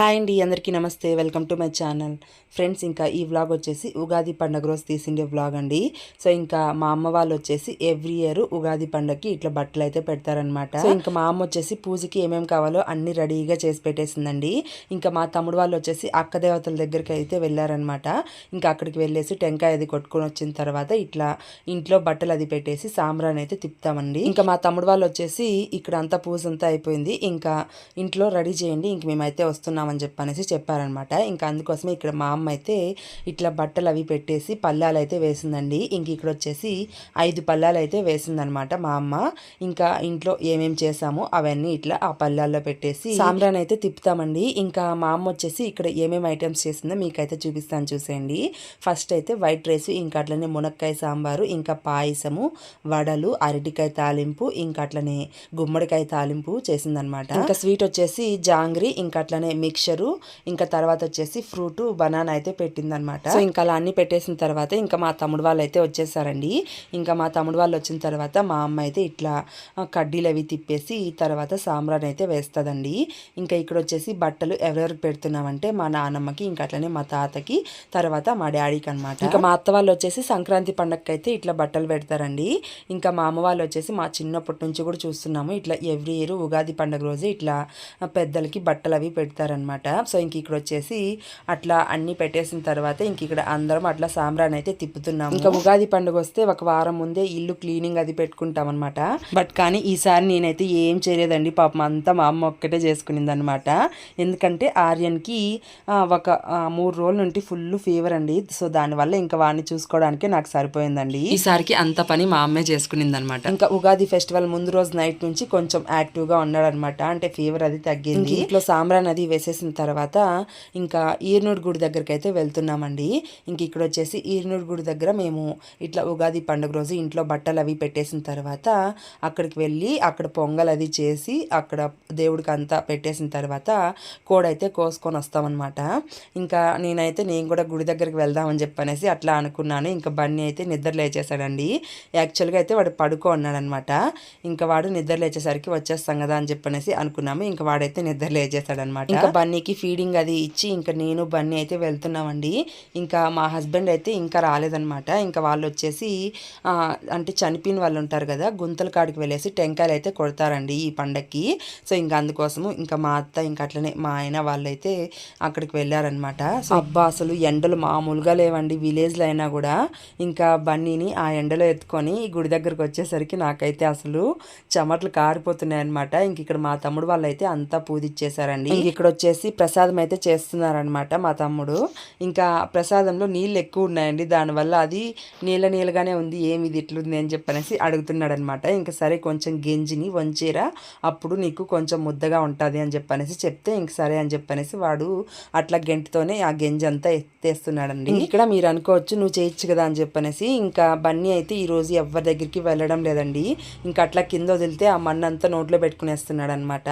Hi అండి అందరికీ నమస్తే. Welcome to my channel. Friends ఇంకా ఈ వ్లాగ్ వచ్చేసి ఉగాది పండుగ రోజు తీసిండే వ్లాగ్ అండి. సో ఇంకా మా అమ్మ వాళ్ళు వచ్చేసి ఎవ్రీ ఇయర్ ఉగాది పండుగకి ఇట్లా బట్టలు అయితే పెడతారనమాట సో ఇంకా మా అమ్మ వచ్చేసి పూజకి ఏమేమి కావాలో అన్ని రెడీగా చేసి పెట్టేసిందండి. ఇంకా మా తమ్ముడు వాళ్ళు వచ్చేసి అక్క దేవతల దగ్గరికి అయితే వెళ్ళారనమాట ఇంకా అక్కడికి వెళ్ళేసి టెంకాయ అది కొట్టుకొని వచ్చిన తర్వాత ఇట్లా ఇంట్లో బట్టలు అది పెట్టేసి సాంబ్రాన్ అయితే తిప్పుతామండి. ఇంకా మా తమ్ముడు వాళ్ళు వచ్చేసి ఇక్కడ అంతా పూజ అంతా అయిపోయింది. ఇంకా ఇంట్లో రెడీ చేయండి ఇంక మేమైతే వస్తున్నామని చెప్పనేసి చెప్పారనమాట. ఇంకా అందుకోసమే ఇక్కడ మా అమ్మ అయితే ఇట్లా బట్టలు అవి పెట్టేసి పల్లాలు అయితే వేసిందండి. ఇంక ఇక్కడ వచ్చేసి ఐదు పల్లాలు అయితే వేసిందనమాట మా అమ్మ. ఇంకా ఇంట్లో ఏమేం చేసామో అవన్నీ ఇట్లా ఆ పల్లాల్లో పెట్టేసి సాంబ్రాన్ అయితే తిప్పుతామండి. ఇంకా మా అమ్మ వచ్చేసి ఇక్కడ ఏమేమి ఐటమ్స్ చేసిందో మీకైతే చూపిస్తాను చూసేయండి. ఫస్ట్ అయితే వైట్ రైస్ ఇంకా అట్లనే మునక్కాయ సాంబారు ఇంకా పాయసము వడలు అరటికాయ తాలింపు ఇంకా అట్లనే గుమ్మడికాయ తాలింపు చేసిందనమాట. ఇంకా స్వీట్ వచ్చేసి జాంగ్రీ ఇంకా అట్లనే మిక్చరు ఇంకా తర్వాత వచ్చేసి ఫ్రూట్ బనానా అయితే పెట్టిందనమాట సో ఇంకా అలా అన్ని పెట్టేసిన తర్వాత ఇంకా మా తమ్ముడు వాళ్ళు అయితే వచ్చేసారండి. ఇంకా మా తమ్ముడు వాళ్ళు వచ్చిన తర్వాత మా అమ్మ అయితే ఇట్లా కడ్డీలు అవి తిప్పేసి తర్వాత సాంబ్రాన్ అయితే వేస్తుందండి. ఇంకా ఇక్కడ వచ్చేసి బట్టలు ఎవరెవరికి పెడుతున్నామంటే మా నాన్నమ్మకి ఇంకా అట్లనే మా తాతకి తర్వాత మా డాడీకి అనమాట ఇంకా మా అత్త వాళ్ళు వచ్చేసి సంక్రాంతి పండగకి అయితే ఇట్లా బట్టలు పెడతారండి. ఇంకా మా అమ్మ వాళ్ళు వచ్చేసి మా చిన్నప్పటి నుంచి కూడా చూస్తున్నాము. ఇట్లా ఎవ్రీ ఇయర్ ఉగాది పండుగ రోజు ఇట్లా పెద్దలకి బట్టలు అవి పెడతారనమాట సో ఇంక ఇక్కడ వచ్చేసి అట్లా అన్ని పెట్టేసిన తర్వాత ఇంక ఇక్కడ అందరం అట్లా సాంబ్రాన్ అయితే తిప్పుతున్నాము. ఇంకా ఉగాది పండుగ వస్తే ఒక వారం ముందే ఇల్లు క్లీనింగ్ అది పెట్టుకుంటాం అనమాట బట్ కానీ ఈసారి నేనైతే ఏం చేయలేదండి. పాపం అంతా మా అమ్మ ఒక్కటే చేసుకునింది అనమాట ఎందుకంటే ఆర్యన్కి ఒక మూడు రోజుల నుండి ఫుల్ ఫీవర్ అండి. సో దానివల్ల ఇంకా వాడిని చూసుకోవడానికి నాకు సరిపోయిందండి. ఈసారికి అంత పని మా అమ్మే చేసుకునింది అనమాట ఇంకా ఉగాది ఫెస్టివల్ ముందు రోజు నైట్ నుంచి కొంచెం యాక్టివ్గా ఉన్నాడు అనమాట అంటే ఫీవర్ అది తగ్గింది. ఇంట్లో సాంబ్రాన్ అది వచ్చేసిన తర్వాత ఇంకా ఈర్నూడు గుడి దగ్గరికి అయితే వెళ్తున్నామండి. ఇంక ఇక్కడ వచ్చేసి ఈర్నూడు గుడి దగ్గర మేము ఇట్లా ఉగాది పండుగ రోజు ఇంట్లో బట్టలు అవి పెట్టేసిన తర్వాత అక్కడికి వెళ్ళి అక్కడ పొంగల్ అది చేసి అక్కడ దేవుడికి అంతా పెట్టేసిన తర్వాత కోడైతే కోసుకొని వస్తామన్నమాట. ఇంకా నేనైతే నేను కూడా గుడి దగ్గరికి వెళ్దామని చెప్పనేసి అట్లా అనుకున్నాను. ఇంకా బన్నీ అయితే నిద్ర లేచేసాడండి యాక్చువల్గా అయితే వాడు పడుకో ఉన్నాడనమాట ఇంకా వాడు నిద్ర లేచేసరికి వచ్చేస్తాం కదా అని చెప్పనేసి అనుకున్నాము. ఇంకా వాడైతే నిద్ర లేచేసాడనమాట ఇంకా బన్నీకి ఫీడింగ్ అది ఇచ్చి ఇంకా నేను బన్నీ అయితే వెళ్తున్నామండి. ఇంకా మా హస్బెండ్ అయితే ఇంకా రాలేదనమాట ఇంకా వాళ్ళు వచ్చేసి అంటే చనిపోయిన వాళ్ళు ఉంటారు కదా గుంతల కాడికి వెళ్ళేసి టెంకాయలు అయితే కొడతారండి ఈ పండక్కి. సో ఇంకా అందుకోసము ఇంకా మా అత్త ఇంకా అట్లనే మా ఆయన వాళ్ళైతే అక్కడికి వెళ్ళారనమాట సో అబ్బా అసలు ఎండలు మామూలుగా లేవండి. విలేజ్లో అయినా కూడా ఇంకా బన్నీని ఆ ఎండలో ఎత్తుకొని గుడి దగ్గరకు వచ్చేసరికి నాకైతే అసలు చెమటలు కారిపోతున్నాయి అనమాట ఇంక ఇక్కడ మా తమ్ముడు వాళ్ళు అయితే అంతా పూజిచ్చేసారండి ఇంక ఇక్కడ వచ్చేసి ప్రసాదం అయితే చేస్తున్నారనమాట మా తమ్ముడు. ఇంకా ప్రసాదంలో నీళ్ళు ఎక్కువ ఉన్నాయండి. దానివల్ల అది నీళ్ళ నీళ్ళగానే ఉంది. ఏమి ఇది ఇట్లుంది అని చెప్పనేసి అడుగుతున్నాడు అనమాట ఇంకా సరే కొంచెం గెంజిని వంచేరా అప్పుడు నీకు కొంచెం ముద్దగా ఉంటుంది అని చెప్పనేసి చెప్తే ఇంక సరే అని చెప్పనేసి వాడు అట్లా గెంటితోనే ఆ గెంజి అంతా ఎత్తేస్తున్నాడండి ఇక్కడ మీరు అనుకోవచ్చు నువ్వు చేయొచ్చు కదా అని చెప్పనేసి ఇంకా బన్నీ అయితే ఈ రోజు ఎవరి దగ్గరికి వెళ్ళడం లేదండి. ఇంకా అట్లా కింద వదిలితే ఆ మన్ను అంతా నోట్లో పెట్టుకునేస్తున్నాడు అనమాట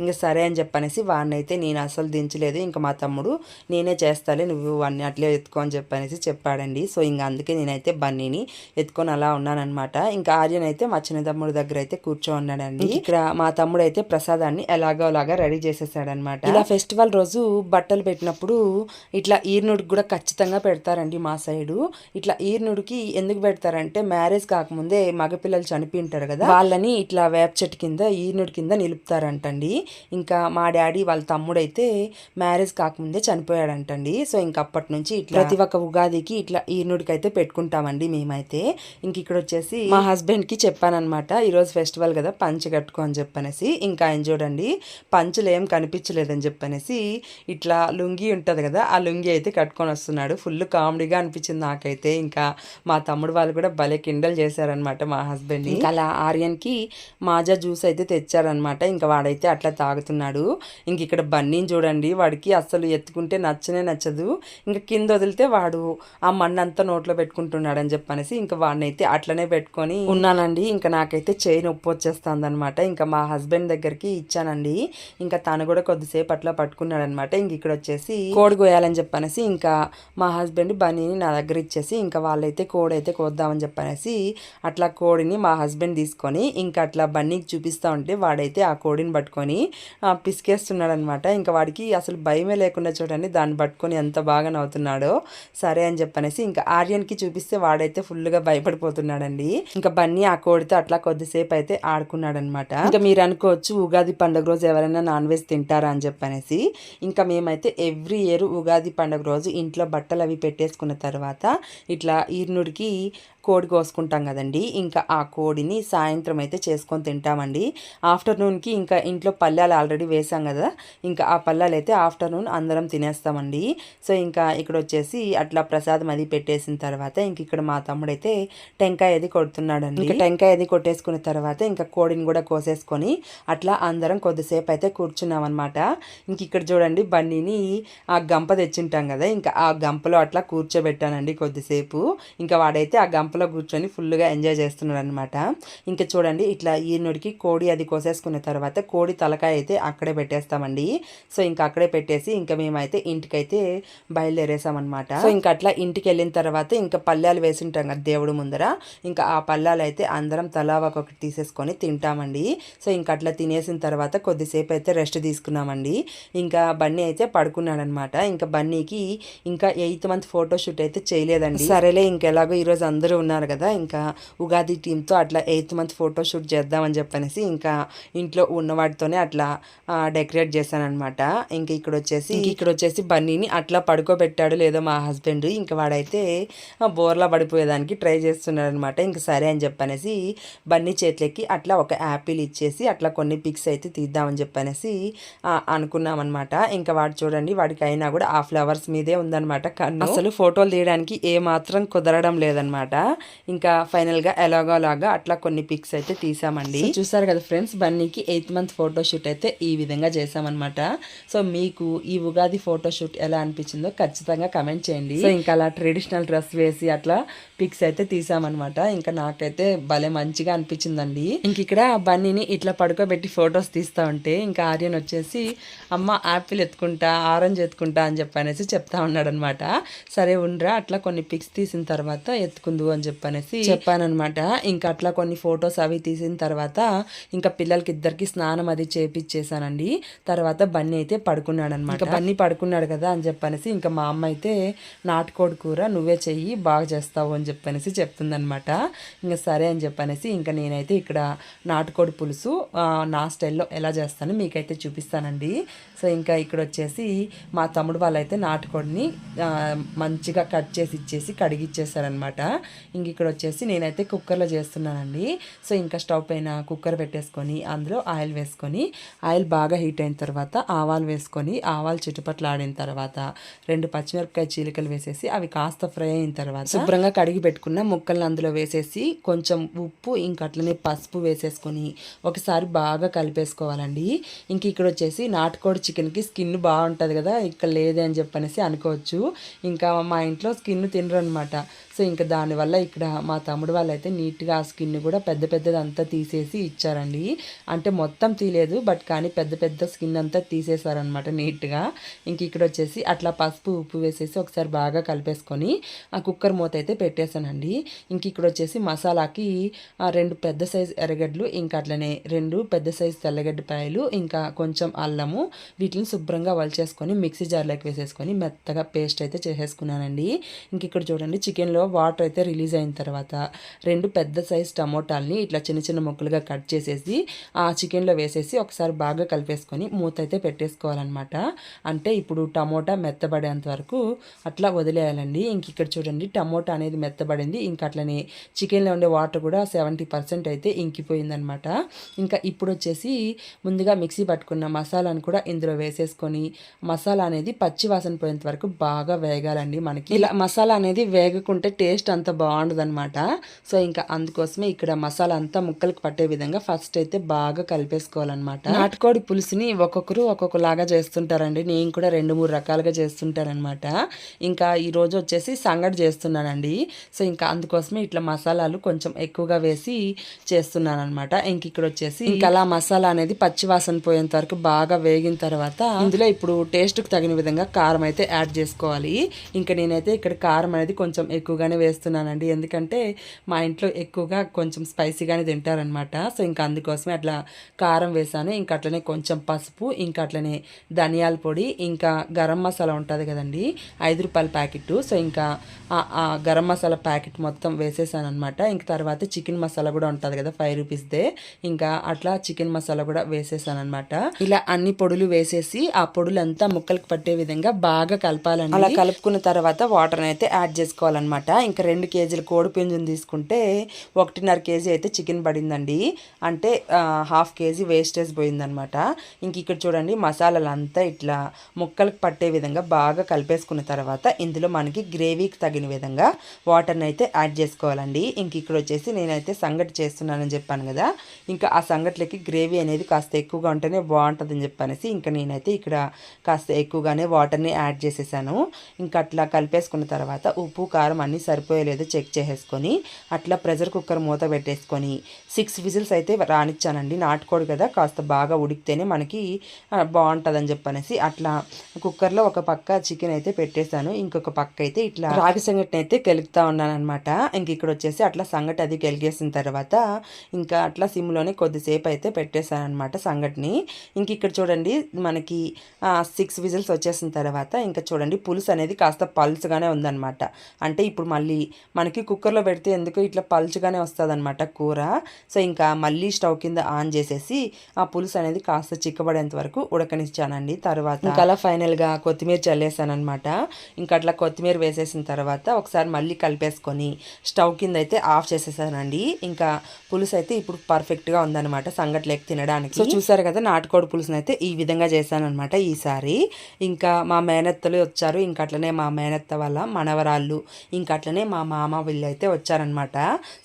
ఇంకా సరే అని చెప్పనేసి వాడిని అయితే నేను అసలు దించలేదు. ఇంకా మా తమ్ముడు నేనే చేస్తాలే నువ్వు వాడిని అట్లే ఎత్తుకో అని చెప్పనేసి చెప్పాడండి. సో ఇంకా అందుకే నేనైతే బన్నీని ఎత్తుకొని అలా ఉన్నానన్నమాట. ఇంకా ఆర్యన్ అయితే మా చిన్న తమ్ముడు దగ్గర అయితే కూర్చో ఉన్నాడండి ఇక్కడ మా తమ్ముడు అయితే ప్రసాదాన్ని ఎలాగో అలాగా రెడీ చేసేసాడనమాట ఇలా ఫెస్టివల్ రోజు బట్టలు పెట్టినప్పుడు ఇట్లా ఈర్నుడికి కూడా ఖచ్చితంగా పెడతారండి మా సైడు. ఇట్లా ఈర్నుడికి ఎందుకు పెడతారంటే మ్యారేజ్ కాకముందే మగపిల్లలు చనిపోయి ఉంటారు కదా వాళ్ళని ఇట్లా వేప చెట్టు కింద ఈర్నుడి కింద నిలుపుతారంటండి. ఇంకా మా డాడీ వాళ్ళ తమ్ముడు అయితే మ్యారేజ్ కాకముందే చనిపోయాడంటండి. సో ఇంక అప్పటి నుంచి ఇట్లా ప్రతి ఒక్క ఉగాదికి ఇట్లా ఈర్నుడికి అయితే పెట్టుకుంటామండి మేమైతే. ఇంక ఇక్కడ వచ్చేసి మా హస్బెండ్కి చెప్పానమాట ఈరోజు ఫెస్టివల్ కదా పంచ కట్టుకో అని చెప్పనేసి. ఇంకా ఆయన చూడండి పంచులు ఏం కనిపించలేదని చెప్పనేసి ఇట్లా లుంగి ఉంటది కదా ఆ లుంగి అయితే కట్టుకొని వస్తున్నాడు. ఫుల్ కామెడీగా అనిపించింది నాకైతే. ఇంకా మా తమ్ముడు వాళ్ళు కూడా భలే కిండల్ చేశారనమాట మా హస్బెండ్ ఇంకా అలా ఆర్యన్కి మాజా జ్యూస్ అయితే తెచ్చారనమాట ఇంకా వాడైతే అట్లా తాగుతున్నాడు. ఇంక ఇక్కడ బన్నీని చూడండి వాడికి అస్సలు ఎత్తుకుంటే నచ్చనే నచ్చదు. ఇంకా కింద వదిలితే వాడు ఆ మన్ను అంతా నోట్లో పెట్టుకుంటున్నాడు అని చెప్పనేసి ఇంకా వాడిని అయితే అట్లనే పెట్టుకొని ఉన్నానండి. ఇంకా నాకైతే చేయి నొప్పి వచ్చేస్తుంది అనమాట ఇంకా మా హస్బెండ్ దగ్గరికి ఇచ్చానండి. ఇంకా తను కూడా కొద్దిసేపు అట్లా పట్టుకున్నాడు అనమాట ఇంక ఇక్కడ వచ్చేసి కోడి కోయాలని చెప్పనేసి ఇంకా మా హస్బెండ్ బనీని నా దగ్గర ఇచ్చేసి ఇంకా వాళ్ళైతే కోడి అయితే కోద్దామని చెప్పనేసి అట్లా కోడిని మా హస్బెండ్ తీసుకొని ఇంకా అట్లా బన్నీకి చూపిస్తా ఉంటే వాడైతే ఆ కోడిని పట్టుకొని పిసికేస్తున్నాడు అనమాట ఇంకా వాడికి అసలు భయమే లేకుండా చూడండి దాన్ని పట్టుకొని ఎంత బాగా నవ్వుతున్నాడో. సరే అని చెప్పనేసి ఇంకా ఆర్యన్కి చూపిస్తే వాడైతే ఫుల్గా భయపడిపోతున్నాడండి. ఇంకా బన్నీ ఆ కోడితో అట్లా కొద్దిసేపు అయితే ఆడుకున్నాడనమాట. ఇంకా మీరు అనుకోవచ్చు ఉగాది పండుగ రోజు ఎవరైనా నాన్ వెజ్ తింటారా అని చెప్పనేసి ఇంకా మేమైతే ఎవ్రీ ఇయర్ ఉగాది పండుగ రోజు ఇంట్లో బట్టలు అవి పెట్టేసుకున్న తర్వాత ఇట్లా ఈర్నుడికి కోడి కోసుకుంటాం కదండి. ఇంకా ఆ కోడిని సాయంత్రం అయితే చేసుకొని తింటామండి. ఆఫ్టర్నూన్కి ఇంకా ఇంట్లో పల్లెలు ఆల్రెడీ వేసాం కదా. ఇంకా ఆ పల్లెలు అయితే ఆఫ్టర్నూన్ అందరం తినేస్తామండి. సో ఇంకా ఇక్కడ వచ్చేసి అట్లా ప్రసాదం అది పెట్టేసిన తర్వాత ఇంక ఇక్కడ మా తమ్ముడు అయితే టెంకాయ అది కొడుతున్నాడండి. ఇంకా టెంకాయ అది కొట్టేసుకున్న తర్వాత ఇంకా కోడిని కూడా కోసేసుకొని అట్లా అందరం కొద్దిసేపు అయితే కూర్చున్నాం అనమాట ఇంక ఇక్కడ చూడండి బన్నీని ఆ గంప తెచ్చింటాం కదా. ఇంకా ఆ గంపలో అట్లా కూర్చోబెట్టానండి కొద్దిసేపు. ఇంకా వాడైతే ఆ లోపల కూర్చొని ఫుల్గా ఎంజాయ్ చేస్తున్నాడు అనమాట ఇంకా చూడండి ఇట్లా ఈనుడికి కోడి అది కోసేసుకున్న తర్వాత కోడి తలకాయ అయితే అక్కడే పెట్టేస్తామండి. సో ఇంకా అక్కడే పెట్టేసి ఇంకా మేమైతే ఇంటికైతే బయలుదేరేసామన్నమాట. సో ఇంకా అట్లా ఇంటికి వెళ్ళిన తర్వాత ఇంకా పల్లెలు వేసింటాం కదా దేవుడు ముందర. ఇంకా ఆ పల్లాలు అయితే అందరం తలా ఒకటి తీసేసుకొని తింటామండి. సో ఇంకా అట్లా తినేసిన తర్వాత కొద్దిసేపు అయితే రెస్ట్ తీసుకున్నామండి. ఇంకా బన్నీ అయితే పడుకున్నాడనమాట ఇంకా బన్నీకి ఇంకా ఎయిత్ మంత్ ఫోటోషూట్ అయితే చేయలేదండి. సరేలే ఇంకెలాగో ఈరోజు అందరూ ఉన్నారు కదా ఇంకా ఉగాది టీంతో అట్లా ఎయిత్ మంత్ ఫోటో షూట్ చేద్దామని చెప్పనేసి ఇంకా ఇంట్లో ఉన్న వాటితోనే అట్లా డెకరేట్ చేశానమాట ఇంక ఇక్కడ వచ్చేసి ఇక్కడ వచ్చేసి బన్నీని అట్లా పడుకోబెట్టాడు లేదో మా హస్బెండ్. ఇంకా వాడైతే బోర్లా పడిపోయేదానికి ట్రై చేస్తున్నాడు అనమాట ఇంకా సరే అని చెప్పనేసి బన్నీ చేతులకి అట్లా ఒక యాపిల్ ఇచ్చేసి అట్లా కొన్ని పిక్స్ అయితే తీద్దామని చెప్పనేసి అనుకున్నాం అనమాట ఇంకా వాడు చూడండి వాడికి అయినా కూడా ఆ ఫ్లవర్స్ మీదే ఉందన్నమాట కన్ను. అసలు ఫోటోలు తీయడానికి ఏ మాత్రం కుదరడం లేదనమాట ఇంకా ఫైనల్గా ఎలాగో లాగా అట్లా కొన్ని పిక్స్ అయితే తీసామండి. చూసారు కదా ఫ్రెండ్స్ బన్నీకి ఎయిత్ మంత్ ఫోటోషూట్ అయితే ఈ విధంగా చేసామన్నమాట. సో మీకు ఈ ఉగాది ఫోటోషూట్ ఎలా అనిపించిందో ఖచ్చితంగా కమెంట్ చేయండి. సో ఇంకా అలా ట్రెడిషనల్ డ్రెస్ వేసి అట్లా పిక్స్ అయితే తీసామన్నమాట. ఇంకా నాకైతే భలే మంచిగా అనిపించిందండి. ఇంక ఇక్కడ బన్నీని ఇట్లా పడుకోబెట్టి ఫొటోస్ తీస్తా ఉంటే ఇంకా ఆర్యన్ వచ్చేసి అమ్మ యాపిల్ ఎత్తుకుంటా ఆరెంజ్ ఎత్తుకుంటా అని చెప్పనేసి చెప్తా ఉన్నాడు అనమాట సరే ఉండరా అట్లా కొన్ని పిక్స్ తీసిన తర్వాత ఎత్తుకుందు అని చెప్పనేసి చెప్పానమాట ఇంకా అట్లా కొన్ని ఫొటోస్ అవి తీసిన తర్వాత ఇంకా పిల్లలకి ఇద్దరికి స్నానం అది చేపిచ్చేసానండి. తర్వాత బన్నీ అయితే పడుకున్నాడు అనమాట బన్నీ పడుకున్నాడు కదా అని చెప్పనేసి ఇంకా మా అమ్మ అయితే నాటుకోడి కూర నువ్వే చెయ్యి బాగా చేస్తావు అని చెప్పనేసి చెప్తుందనమాట ఇంకా సరే అని చెప్పనేసి ఇంకా నేనైతే ఇక్కడ నాటుకోడి పులుసు నా స్టైల్లో ఎలా చేస్తాను మీకైతే చూపిస్తానండి. సో ఇంకా ఇక్కడ వచ్చేసి మా తమ్ముడు వాళ్ళైతే నాటుకోడిని మంచిగా కట్ చేసి ఇచ్చేసి కడిగిచ్చేసారనమాట ఇంక ఇక్కడ వచ్చేసి నేనైతే కుక్కర్లో చేస్తున్నానండి. సో ఇంకా స్టవ్ పైన కుక్కర్ పెట్టేసుకొని అందులో ఆయిల్ వేసుకొని ఆయిల్ బాగా హీట్ అయిన తర్వాత ఆవాలు వేసుకొని ఆవాలు చుట్టుపట్ల ఆడిన తర్వాత రెండు పచ్చిమిరపకాయ చీలికలు వేసేసి అవి కాస్త ఫ్రై అయిన తర్వాత శుభ్రంగా కడిగి పెట్టుకున్న ముక్కల్ని అందులో వేసేసి కొంచెం ఉప్పు ఇంకా అట్లనే పసుపు వేసేసుకొని ఒకసారి బాగా కలిపేసుకోవాలండి. ఇంక ఇక్కడ వచ్చేసి నాటుకోడి చికెన్కి స్కిన్ బాగుంటుంది కదా ఇక్కడ లేదే అని చెప్పనేసి అనుకోవచ్చు. ఇంకా మా ఇంట్లో స్కిన్ తినరు అనమాట సో ఇంకా దానివల్ల ఇక్కడ మా తమ్ముడు వాళ్ళు అయితే నీట్గా ఆ స్కిన్ కూడా పెద్ద పెద్దది అంతా తీసేసి ఇచ్చారండి. అంటే మొత్తం తీయలేదు బట్ కానీ పెద్ద పెద్ద స్కిన్ అంతా తీసేశారనమాట నీట్గా. ఇంక ఇక్కడ వచ్చేసి అట్లా పసుపు ఉప్పు వేసేసి ఒకసారి బాగా కలిపేసుకొని ఆ కుక్కర్ మూత అయితే పెట్టేశానండి. ఇంక ఇక్కడ వచ్చేసి మసాలాకి రెండు పెద్ద సైజు ఎర్రగడ్డలు ఇంకా అట్లనే రెండు పెద్ద సైజు తెల్లగడ్డ పాయలు ఇంకా కొంచెం అల్లము వీటిని శుభ్రంగా వలిచేసుకొని మిక్సీ జార్లోకి వేసేసుకొని మెత్తగా పేస్ట్ అయితే చేసేసుకున్నానండి. ఇంక ఇక్కడ చూడండి చికెన్లో వాటర్ అయితే రిలీజ్ అయిన తర్వాత రెండు పెద్ద సైజ్ టమోటాలని ఇట్లా చిన్న చిన్న ముక్కలుగా కట్ చేసేసి ఆ చికెన్లో వేసేసి ఒకసారి బాగా కలిపేసుకొని మూత అయితే పెట్టేసుకోవాలన్నమాట. అంటే ఇప్పుడు టమోటా మెత్తబడేంత వరకు అట్లా వదిలేయాలండి. ఇంక ఇక్కడ చూడండి టమోటా అనేది మెత్తబడింది. ఇంకా అట్లనే చికెన్లో ఉండే వాటర్ కూడా సెవెంటీ పర్సెంట్ అయితే ఇంకిపోయిందనమాట ఇంకా ఇప్పుడు వచ్చేసి ముందుగా మిక్సీ పట్టుకున్న మసాలాను కూడా ఇందులో వేసేసుకొని మసాలా అనేది పచ్చి వాసన పోయేంత వరకు బాగా వేగాలండి మనకి. ఇలా మసాలా అనేది వేగకుంటే టేస్ట్ అంత బాగుండదనమాట సో ఇంకా అందుకోసమే ఇక్కడ మసాలా అంతా ముక్కలకు పట్టే విధంగా ఫస్ట్ అయితే బాగా కలిపేసుకోవాలన్నమాట. నాటుకోడి పులుసుని ఒక్కొక్కరు ఒక్కొక్కలాగా చేస్తుంటారండి. నేను కూడా రెండు మూడు రకాలుగా చేస్తుంటానమాట ఇంకా ఈరోజు వచ్చేసి సంగటి చేస్తున్నానండి. సో ఇంకా అందుకోసమే ఇట్లా మసాలాలు కొంచెం ఎక్కువగా వేసి చేస్తున్నాను అనమాట ఇంక ఇక్కడ వచ్చేసి ఇంకా అలా మసాలా అనేది పచ్చివాసన పోయేంత వరకు బాగా వేగిన తర్వాత ఇందులో ఇప్పుడు టేస్ట్కి తగిన విధంగా కారం అయితే యాడ్ చేసుకోవాలి. ఇంకా నేనైతే ఇక్కడ కారం అనేది కొంచెం ఎక్కువగా ఎక్కువగానే వేస్తున్నానండి. ఎందుకంటే మా ఇంట్లో ఎక్కువగా కొంచెం స్పైసీగానే తింటారనమాట సో ఇంకా అందుకోసమే అట్లా కారం వేసాను. ఇంకా అట్లనే కొంచెం పసుపు ఇంకా అట్లనే ధనియాల పొడి ఇంకా గరం మసాలా ఉంటుంది కదండి. ఐదు రూపాయల ప్యాకెట్ సో ఇంకా గరం మసాలా ప్యాకెట్ మొత్తం వేసేసాను అనమాట ఇంక తర్వాత చికెన్ మసాలా కూడా ఉంటుంది కదా ఫైవ్ రూపీస్దే ఇంకా అట్లా చికెన్ మసాలా కూడా వేసేసాను అనమాట ఇలా అన్ని పొడులు వేసేసి ఆ పొడులంతా ముక్కలకు పట్టే విధంగా బాగా కలపాలండి. అలా కలుపుకున్న తర్వాత వాటర్ అయితే యాడ్ చేసుకోవాలన్నమాట. ఇంకా రెండు కేజీలు కోడి పుంజుని తీసుకుంటే ఒకటిన్నర కేజీ అయితే చికెన్ పడిందండి. అంటే హాఫ్ కేజీ వేస్టేజ్ పోయిందనమాట ఇంక ఇక్కడ చూడండి మసాలాలు అంతా ఇట్లా ముక్కలకు పట్టే విధంగా బాగా కలిపేసుకున్న తర్వాత ఇందులో మనకి గ్రేవీకి తగిన విధంగా వాటర్ని అయితే యాడ్ చేసుకోవాలండి. ఇంక ఇక్కడ వచ్చేసి నేనైతే సంగటి చేస్తున్నానని చెప్పాను కదా. ఇంకా ఆ సంగట్లకి గ్రేవీ అనేది కాస్త ఎక్కువగా ఉంటేనే బాగుంటుందని చెప్పనేసి ఇంకా నేనైతే ఇక్కడ కాస్త ఎక్కువగానే వాటర్ని యాడ్ చేసేసాను. ఇంకా అట్లా కలిపేసుకున్న తర్వాత ఉప్పు కారం అన్నీ సరిపోయలేదు చెక్ చేసేసుకొని అట్లా ప్రెషర్ కుక్కర్ మూత పెట్టేసుకొని సిక్స్ విజిల్స్ అయితే రానిచ్చానండి. నాటుకోడు కదా కాస్త బాగా ఉడికితేనే మనకి బాగుంటుందని చెప్పనేసి అట్లా కుక్కర్లో ఒక పక్క చికెన్ అయితే పెట్టేశాను. ఇంకొక పక్క అయితే ఇట్లా రాగి సంగటిని అయితే కెలుగుతా ఉన్నానమాట ఇంక ఇక్కడ వచ్చేసి అట్లా సంగటి అది కెలిగేసిన తర్వాత ఇంకా అట్లా సిమ్లోనే కొద్దిసేపు అయితే పెట్టేశానమాట సంగటిని. ఇంక ఇక్కడ చూడండి మనకి సిక్స్ విజిల్స్ వచ్చేసిన తర్వాత ఇంకా చూడండి పులుసు అనేది కాస్త పల్చగానే ఉందన్నమాట. అంటే ఇప్పుడు మళ్ళీ మనకి కుక్కర్లో పెడితే ఎందుకు ఇట్లా పల్చుగానే వస్తుంది అనమాట కూర. సో ఇంకా మళ్ళీ స్టవ్ కింద ఆన్ చేసేసి ఆ పులుసు అనేది కాస్త చిక్కబడేంత వరకు ఉడకనిచ్చానండి. తర్వాత ఇంకా అలా ఫైనల్గా కొత్తిమీర చల్లేసాను అనమాట ఇంకా అట్లా కొత్తిమీర వేసేసిన తర్వాత ఒకసారి మళ్ళీ కలిపేసుకొని స్టవ్ కింద అయితే ఆఫ్ చేసేసానండి. ఇంకా పులుసు అయితే ఇప్పుడు పర్ఫెక్ట్గా ఉందన్నమాట సంగట్లేక తినడానికి. సో చూసారు కదా నాటుకోడి పులుసుని అయితే ఈ విధంగా చేశానమాట ఈసారి. ఇంకా మా మేనత్తలు వచ్చారు ఇంకా అట్లనే మా మేనత్త వాళ్ళ మనవరాళ్ళు ఇంకా అట్లనే మా మామ వీళ్ళు అయితే వచ్చారనమాట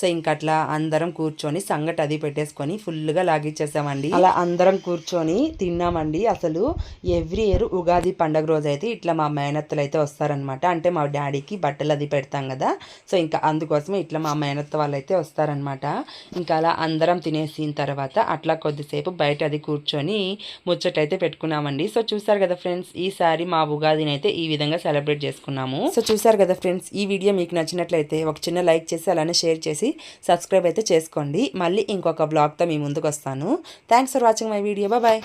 సో ఇంకా అట్లా అందరం కూర్చొని సంగటి అది పెట్టేసుకొని ఫుల్గా లాగిచ్చేసామండి. అలా అందరం కూర్చొని తిన్నామండి. అసలు ఎవ్రీ ఇయర్ ఉగాది పండగ రోజు అయితే ఇట్లా మా మేనత్తలు అయితే వస్తారనమాట అంటే మా డాడీకి బట్టలు అది పెడతాం కదా. సో ఇంకా అందుకోసమే ఇట్లా మా మేనత్త వాళ్ళు అయితే వస్తారనమాట ఇంకా అలా అందరం తినేసిన తర్వాత అట్లా కొద్దిసేపు బయట అది కూర్చొని ముచ్చటైతే పెట్టుకున్నామండి. సో చూసారు కదా ఫ్రెండ్స్ ఈసారి మా ఉగాదిని అయితే ఈ విధంగా సెలబ్రేట్ చేసుకున్నాము. సో చూసారు కదా ఫ్రెండ్స్ ఈ వీడియో మీకు నచ్చినట్లయితే ఒక చిన్న లైక్ చేసి అలానే షేర్ చేసి సబ్స్క్రైబ్ అయితే చేసుకోండి. మళ్ళీ ఇంకొక బ్లాగ్తో మీ ముందుకు వస్తాను. Thanks for watching my video bye